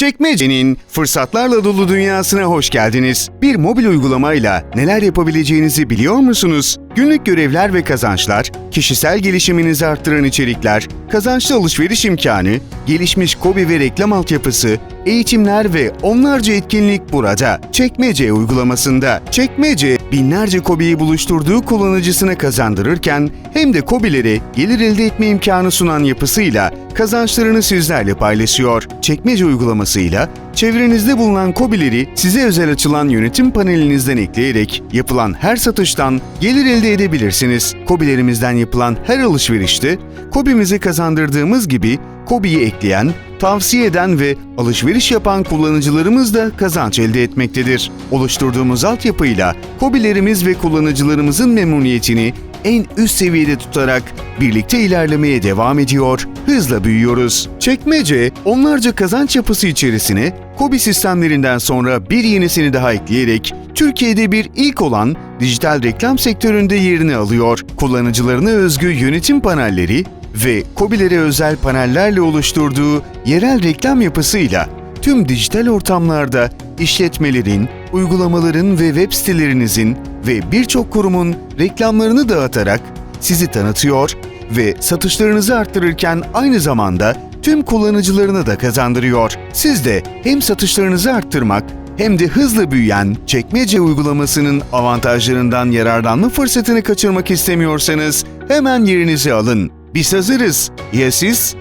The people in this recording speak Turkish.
Çekmece'nin fırsatlarla dolu dünyasına hoş geldiniz. Bir mobil uygulamayla neler yapabileceğinizi biliyor musunuz? Günlük görevler ve kazançlar, kişisel gelişiminizi arttıran içerikler, kazançlı alışveriş imkanı, gelişmiş kobi ve reklam altyapısı, eğitimler ve onlarca etkinlik burada. Çekmece uygulamasında. Çekmece, binlerce kobiyi buluşturduğu kullanıcısına kazandırırken hem de kobilere gelir elde etme imkanı sunan yapısıyla kazançlarını sizlerle paylaşıyor. Çekmece uygulamasıyla çevrenizde bulunan kobileri size özel açılan yönetim panelinizden ekleyerek yapılan her satıştan gelir elde edebilirsiniz. Kobilerimizden yapılan her alışverişte kobimizi kazandırdığımız gibi kobiyi ekleyen, tavsiye eden ve alışveriş yapan kullanıcılarımız da kazanç elde etmektedir. Oluşturduğumuz altyapıyla kobilerimiz ve kullanıcılarımızın memnuniyetini en üst seviyede tutarak birlikte ilerlemeye devam ediyor, hızla büyüyoruz. Çekmece, onlarca kazanç yapısı içerisine Kobi sistemlerinden sonra bir yenisini daha ekleyerek Türkiye'de bir ilk olan dijital reklam sektöründe yerini alıyor. Kullanıcılarına özgü yönetim panelleri ve Kobilere özel panellerle oluşturduğu yerel reklam yapısıyla tüm dijital ortamlarda işletmelerin, uygulamaların ve web sitelerinizin ve birçok kurumun reklamlarını dağıtarak sizi tanıtıyor ve satışlarınızı arttırırken aynı zamanda tüm kullanıcılarını da kazandırıyor. Siz de hem satışlarınızı arttırmak hem de hızla büyüyen Çekmece uygulamasının avantajlarından yararlanma fırsatını kaçırmak istemiyorsanız hemen yerinizi alın. Biz hazırız. Ya siz?